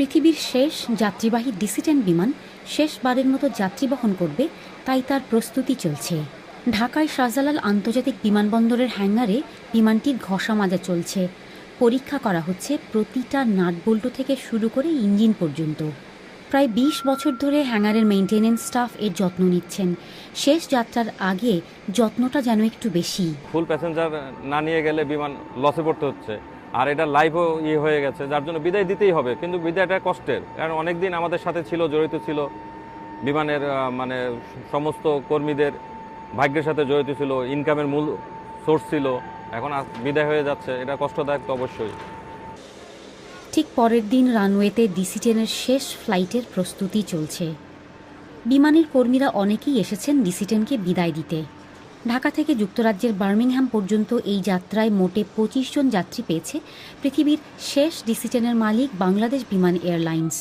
পৃথিবীর শেষ যাত্রীবাহী ডিসিটেন বিমান শেষবারের মতো যাত্রী বহন করবে, তাই তার প্রস্তুতি চলছে। ঢাকায় শাহজালাল আন্তর্জাতিক বিমানবন্দরের হ্যাঙ্গারে বিমানটির ঘষা মাজা চলছে। পরীক্ষা করা হচ্ছে প্রতিটা নাটবল্টু থেকে শুরু করে ইঞ্জিন পর্যন্ত। প্রায় বিশ বছর ধরে হ্যাঙ্গারের মেইনটেনেন্স স্টাফ এর যত্ন নিচ্ছেন। শেষ যাত্রার আগে যত্নটা যেন একটু বেশি। ফুল প্যাসেঞ্জার না নিয়ে গেলে বিমান লসে পড়তে হচ্ছে। আর এটা লাইভও ইয়ে হয়ে গেছে, যার জন্য বিদায় দিতেই হবে। কিন্তু বিদায়টা কষ্টের, কারণ অনেক দিন আমাদের সাথে ছিল, জড়িত ছিল। বিমানের মানে সমস্ত কর্মীদের ভাগ্যের সাথে জড়িত ছিল ইনকামের মূল সোর্স ছিল। এখন বিদায় হয়ে যাচ্ছে, এটা কষ্টদায়ক তো অবশ্যই। ঠিক পরের দিন রানওয়েতে ডিসিটেনের শেষ ফ্লাইটের প্রস্তুতি চলছে। বিমানের কর্মীরা অনেকেই এসেছেন ডিসিটেনকে বিদায় দিতে। ঢাকা থেকে যুক্তরাজ্যের বার্মিংহাম পর্যন্ত এই যাত্রায় মোটে পঁচিশ জন যাত্রী পেয়েছে পৃথিবীর শেষ ডিসিশনের মালিক বাংলাদেশ বিমান এয়ারলাইন্স।